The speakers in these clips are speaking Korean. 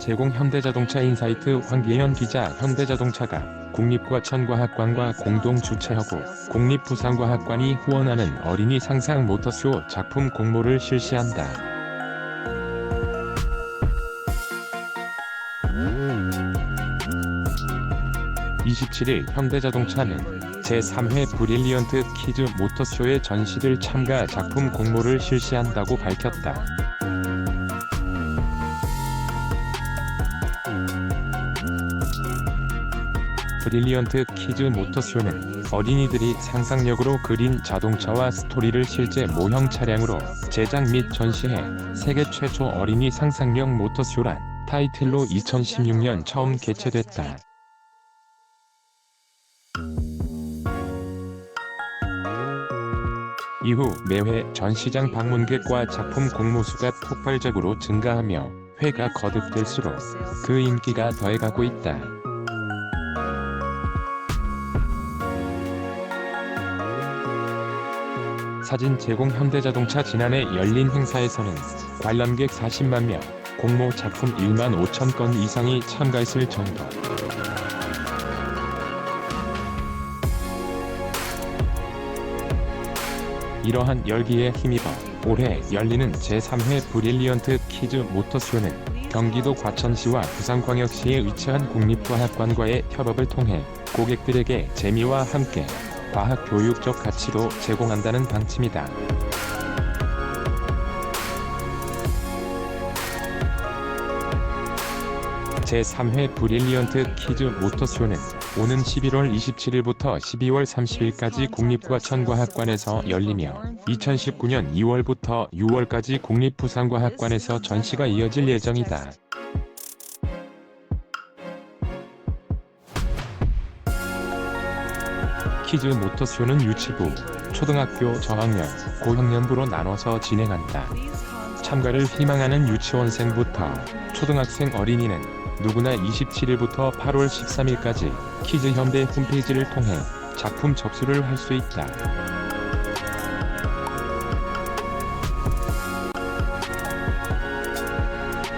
제공 현대자동차 인사이트 황기현 기자 현대자동차가 국립과천과학관과 공동 주최하고 국립부산과학관이 후원하는 어린이 상상 모터쇼 작품 공모를 실시한다. 27일 현대자동차는 제3회 브릴리언트 키즈 모터쇼의 전시들 참가 작품 공모를 실시한다고 밝혔다. 브릴리언트 키즈 모터쇼는 어린이들이 상상력으로 그린 자동차와 스토리를 실제 모형 차량으로 제작 및 전시해 세계 최초 어린이 상상력 모터쇼란 타이틀로 2016년 처음 개최됐다. 이후 매회 전시장 방문객과 작품 공모수가 폭발적으로 증가하며 회가 거듭될수록 그 인기가 더해가고 있다. 사진 제공 현대자동차 지난해 열린 행사에서는 관람객 40만 명, 공모 작품 1만 5천 건 이상이 참가했을 정도. 이러한 열기에 힘입어 올해 열리는 제3회 브릴리언트 키즈 모터쇼는 경기도 과천시와 부산광역시에 위치한 국립과학관과의 협업을 통해 고객들에게 재미와 함께 과학 교육적 가치도 제공한다는 방침이다. 제3회 브릴리언트 키즈 모터쇼는 오는 11월 27일부터 12월 30일까지 국립과천과학관에서 열리며 2019년 2월부터 6월까지 국립부산과학관에서 전시가 이어질 예정이다. 키즈 모터쇼는 유치부, 초등학교 저학년, 고학년부로 나눠서 진행한다. 참가를 희망하는 유치원생부터 초등학생 어린이는 누구나 27일부터 8월 13일까지 키즈 현대 홈페이지를 통해 작품 접수를 할 수 있다.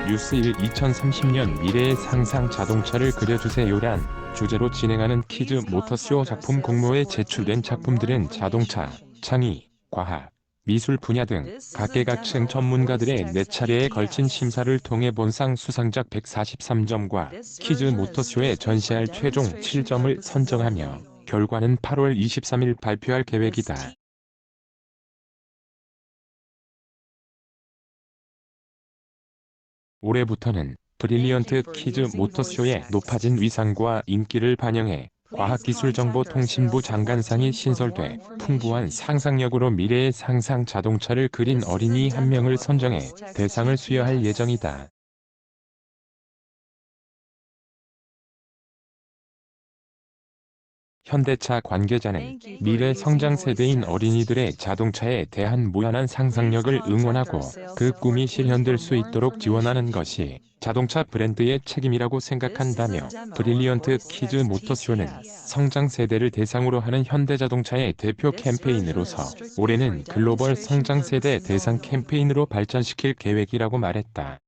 뉴스 1 2030년 미래의 상상 자동차를 그려주세요란 주제로 진행하는 키즈 모터쇼 작품 공모에 제출된 작품들은 자동차, 창의, 과학, 미술 분야 등 각계각층 전문가들의 네 차례에 걸친 심사를 통해 본상 수상작 143점과 키즈 모터쇼에 전시할 최종 7점을 선정하며 결과는 8월 23일 발표할 계획이다. 올해부터는 브릴리언트 키즈 모터쇼의 높아진 위상과 인기를 반영해 과학기술정보통신부 장관상이 신설돼 풍부한 상상력으로 미래의 상상 자동차를 그린 어린이 한 명을 선정해 대상을 수여할 예정이다. 현대차 관계자는 미래 성장 세대인 어린이들의 자동차에 대한 무한한 상상력을 응원하고 그 꿈이 실현될 수 있도록 지원하는 것이 자동차 브랜드의 책임이라고 생각한다며 브릴리언트 키즈 모터쇼는 성장 세대를 대상으로 하는 현대자동차의 대표 캠페인으로서 올해는 글로벌 성장 세대 대상 캠페인으로 발전시킬 계획이라고 말했다.